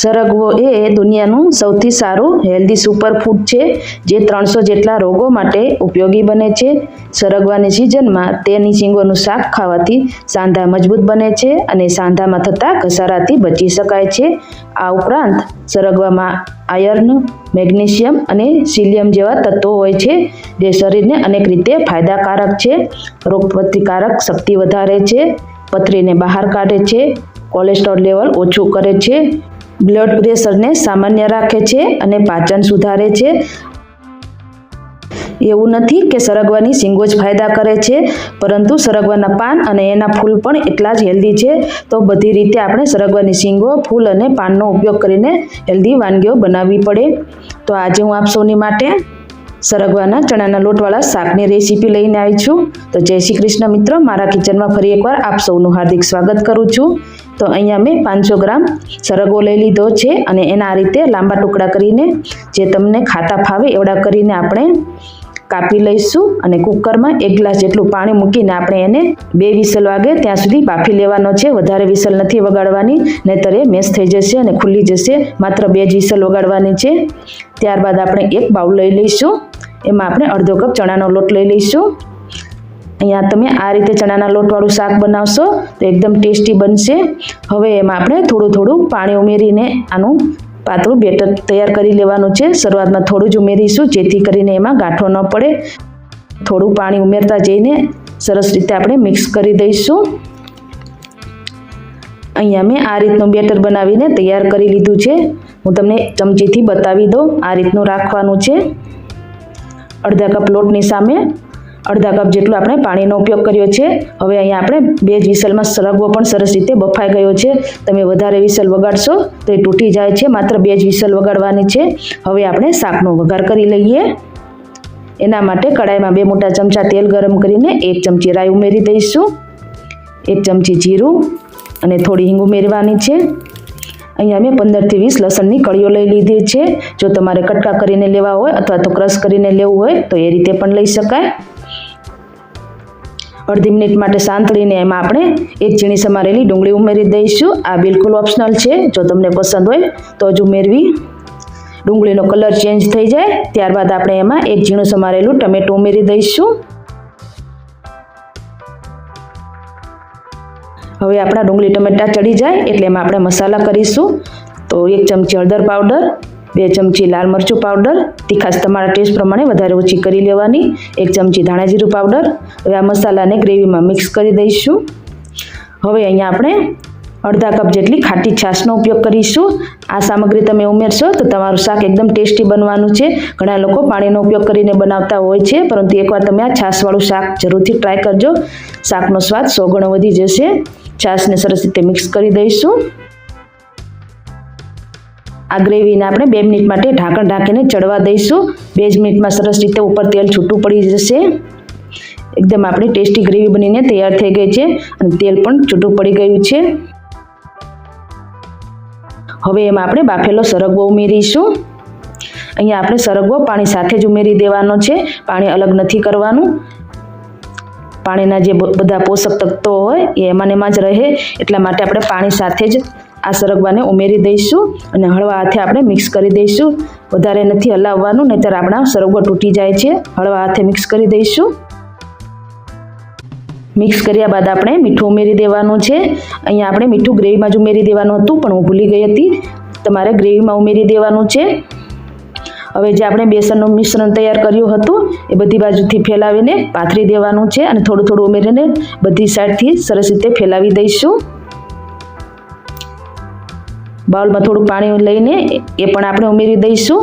સરગવો એ દુનિયાનું સૌથી સારું હેલ્ધી સુપરફૂડ છે, જે ત્રણસો જેટલા રોગો માટે ઉપયોગી બને છે. સરગવાની સિઝનમાં તેની શીંગોનું શાક ખાવાથી સાંધા મજબૂત બને છે અને સાંધામાં થતા ઘસારાથી બચી શકાય છે. આ ઉપરાંત સરગવામાં આયર્ન, મેગ્નેશિયમ અને સિલિયમ જેવા તત્વો હોય છે, જે શરીરને અનેક રીતે ફાયદાકારક છે. રોગપ્રતિકારક શક્તિ વધારે છે, પથરીને બહાર કાઢે છે કોલેસ્ટ્રોલ લેવલ ઓછું કરે છે બ્લડ પ્રેશરને સામાન્ય રાખે છે અને પાચન સુધારે છે. એવું નથી કે સરગવાની સિંગો જ ફાયદા કરે છે, પરંતુ સરગવાના પાન અને એના ફૂલ પણ એટલા જ હેલ્ધી છે. તો બધી રીતે આપણે સરગવાની સિંગો, ફૂલ અને પાનનો ઉપયોગ કરીને હેલ્ધી વાનગીઓ બનાવવી પડે. તો આજે હું આપ સૌની માટે સરગવાના ચણાના લોટવાળા શાકની રેસીપી લઈને આવી છું. તો જય શ્રી કૃષ્ણ મિત્રો, મારા કિચનમાં ફરી એકવાર આપ સૌનું હાર્દિક સ્વાગત કરું છું. તો અહીંયા મેં પાંચસો ગ્રામ સરગવો લઈ લીધો છે અને એના આ રીતે લાંબા ટુકડા કરીને જે તમને ખાતા ફાવે એવડા કરીને આપણે કાપી લઈશું અને કુકરમાં એક ગ્લાસ જેટલું પાણી મૂકીને આપણે એને બે વિસલ વાગે ત્યાં સુધી બાફી લેવાનો છે. વધારે વિસલ નથી વગાડવાની, નહીતર એ મેશ થઈ જશે અને ખુલ્લી જશે. માત્ર બે જ વિસલ વગાડવાની છે. ત્યારબાદ આપણે એક બાઉલ લઈ લઈશું. એમાં આપણે અડધો કપ ચણાનો લોટ લઈ લઈશું. અહીંયા તમે આ રીતે ચણાના લોટવાળું શાક બનાવશો તો એકદમ ટેસ્ટી બનશે. હવે એમાં આપણે થોડું થોડું પાણી ઉમેરીને આનું પાતળું બેટર તૈયાર કરી લેવાનું છે. શરૂઆતમાં થોડું જ ઉમેરીશું જેથી કરીને એમાં ગાંઠો ન પડે. થોડું પાણી ઉમેરતા જઈને સરસ રીતે આપણે મિક્સ કરી દઈશું. અહીંયા મેં આ રીતનું બેટર બનાવીને તૈયાર કરી લીધું છે. હું તમને ચમચીથી બતાવી દઉં આ રીતનું રાખવાનું છે. અડધા કપ લોટની સામે અડધા કપ જેટલું આપણે પાણીનો ઉપયોગ કર્યો છે. હવે અહીંયા આપણે બે જ વિસલમાં સરગવો પણ સરસ રીતે બફાઈ ગયો છે. તમે વધારે વિસલ વગાડશો તો એ તૂટી જાય છે. માત્ર બે જ વિસલ વગાડવાની છે. હવે આપણે શાકનો વઘાર કરી લઈએ. એના માટે કડાઈમાં બે મોટા ચમચા તેલ ગરમ કરીને એક ચમચી રાઈ ઉમેરી દઈશું. એક ચમચી જીરું અને થોડી હિંગ ઉમેરવાની છે. અહીંયા મેં પંદરથી વીસ લસણની કળીઓ લઈ લીધી છે. જો તમારે કટકા કરીને લેવા હોય અથવા તો ક્રશ કરીને લેવું હોય તો એ રીતે પણ લઈ શકાય. અડધી મિનિટ માટે સાંતળીને એમાં આપણે એક ઝીણી સમારેલી ડુંગળી ઉમેરી દઈશું. આ બિલકુલ ઓપ્શનલ છે. જો તમને પસંદ હોય તો જ ઉમેરવી. ડુંગળીનો કલર ચેન્જ થઈ જાય. ત્યારબાદ આપણે એમાં એક ઝીણું સમારેલું ટમેટું ઉમેરી દઈશું. હવે આપણા ડુંગળી ટમેટા ચડી જાય એટલે એમાં આપણે મસાલા કરીશું. તો એક ચમચી હળદર પાવડર બે ચમચી લાલ મરચું પાવડર, તીખાશ તમારા ટેસ્ટ પ્રમાણે વધારે ઓછી કરી લેવાની, એક ચમચી ધાણા જીરું પાવડર. હવે આ મસાલાને ગ્રેવીમાં મિક્સ કરી દઈશું. હવે અહીંયા આપણે અડધા કપ જેટલી ખાટી છાશનો ઉપયોગ કરીશું. આ સામગ્રી તમે ઉમેરશો તો તમારું શાક એકદમ ટેસ્ટી બનવાનું છે. ઘણા લોકો પાણીનો ઉપયોગ કરીને બનાવતા હોય છે, પરંતુ એકવાર તમે આ છાશવાળું શાક જરૂરથી ટ્રાય કરજો. શાકનો સ્વાદ સો ગણો વધી જશે. છાશને સરસ રીતે મિક્સ કરી દઈશું. આ ગ્રેવીને આપણે બે મિનિટ માટે ઢાંકણ ઢાંકીને ચડવા દઈશું. બે જ મિનિટમાં સરસ રીતે ઉપર તેલ છૂટું પડી જશે. એકદમ આપણી ટેસ્ટી ગ્રેવી બનીને તૈયાર થઈ ગઈ છે અને તેલ પણ છૂટું પડી ગયું છે. હવે એમાં આપણે બાફેલો સરગવો ઉમેરીશું. અહીંયા આપણે સરગવો પાણી સાથે જ ઉમેરી દેવાનો છે. પાણી અલગ નથી કરવાનું. પાણીના જે બધા પોષક તત્વો હોય એ એમાં એમાં જ રહે. એટલા માટે આપણે પાણી સાથે જ આ સરગવાને ઉમેરી દઈશું અને હળવા હાથે આપણે મિક્સ કરી દઈશું. વધારે નથી હલાવવાનું, નહીંતર આપણા સરગવો તૂટી જાય છે. હળવા હાથે મિક્સ કરી દઈશું. મિક્સ કર્યા બાદ આપણે મીઠું ઉમેરી દેવાનું છે. અહીંયા આપણે મીઠું ગ્રેવીમાં જ ઉમેરી દેવાનું હતું, પણ હું ભૂલી ગઈ હતી. તમારે ગ્રેવીમાં ઉમેરી દેવાનું છે. હવે જે આપણે બેસનનું મિશ્રણ તૈયાર કર્યું હતું, એ બધી બાજુથી ફેલાવીને પાથરી દેવાનું છે અને થોડું થોડું ઉમેરીને બધી સાઈડથી સરસ રીતે ફેલાવી દઈશું. બાઉલમાં થોડું પાણી લઈને એ પણ આપણે ઉમેરી દઈશું.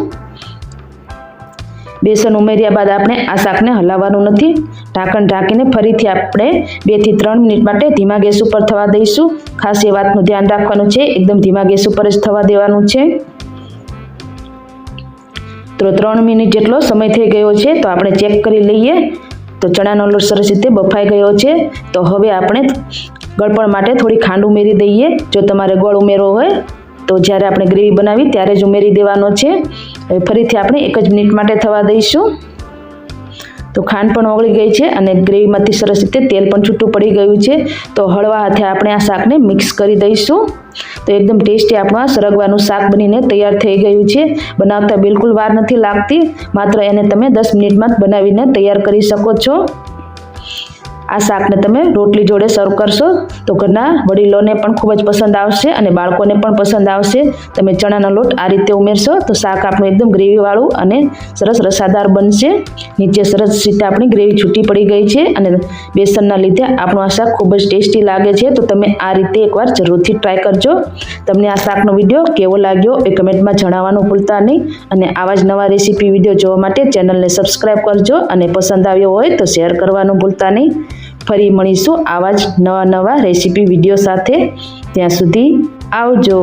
બેસન ઉમેર્યા બાદ આપણે આ શાકને હલાવવાનું નથી. ઢાંકણ ઢાંકીને ફરીથી આપણે બેથી ત્રણ મિનિટ માટે ધીમા ગેસ ઉપર થવા દઈશું. ખાસ એ વાતનું ધ્યાન રાખવાનું છે. એકદમ ધીમા ગેસ ઉપર જ થવા દેવાનું છે. તો ત્રણ મિનિટ જેટલો સમય થઈ ગયો છે તો આપણે ચેક કરી લઈએ. તો ચણાનો લોટ સરસ રીતે બફાઈ ગયો છે. તો હવે આપણે ગળપણ માટે થોડી ખાંડ ઉમેરી દઈએ. જો તમારે ગોળ ઉમેરવો હોય તો જ્યારે આપણે ગ્રેવી બનાવી ત્યારે જ ઉમેરી દેવાનો છે. ફરીથી આપણે એક જ મિનિટ માટે થવા દઈશું. તો ખાંડ પણ ઓગળી ગઈ છે અને ગ્રેવીમાંથી સરસ રીતે તેલ પણ છૂટું પડી ગયું છે. તો હળવા હાથે આપણે આ શાકને મિક્સ કરી દઈશું. તો એકદમ ટેસ્ટી આપણું આ સરગવાનું શાક બનીને તૈયાર થઈ ગયું છે. બનાવતા બિલકુલ વાર નથી લાગતી. માત્ર એને તમે દસ મિનિટમાં બનાવીને તૈયાર કરી શકો છો. આ શાકને તમે રોટલી જોડે સર્વ કરશો તો ઘરના વડીલોને પણ ખૂબ જ પસંદ આવશે અને બાળકોને પણ પસંદ આવશે. તમે ચણાનો લોટ આ રીતે ઉમેરશો તો શાક આપણું એકદમ ગ્રેવીવાળું અને સરસ રસાદાર બનશે. નીચે સરસ રીતે આપણી ગ્રેવી છૂટી પડી ગઈ છે અને બેસનના લીધે આપણું આ શાક ખૂબ જ ટેસ્ટી લાગે છે. તો તમે આ રીતે એકવાર જરૂરથી ટ્રાય કરજો. તમને આ શાકનો વીડિયો કેવો લાગ્યો એ કમેન્ટમાં જણાવવાનું ભૂલતા નહીં. અને આવા જ નવા રેસીપી વીડિયો જોવા માટે ચેનલને સબસ્ક્રાઈબ કરજો અને પસંદ આવ્યો હોય તો શેર કરવાનું ભૂલતા નહીં. ફરી મળીશું આવા જ નવા નવા રેસીપી વીડિયો સાથે ત્યાં સુધી આવજો.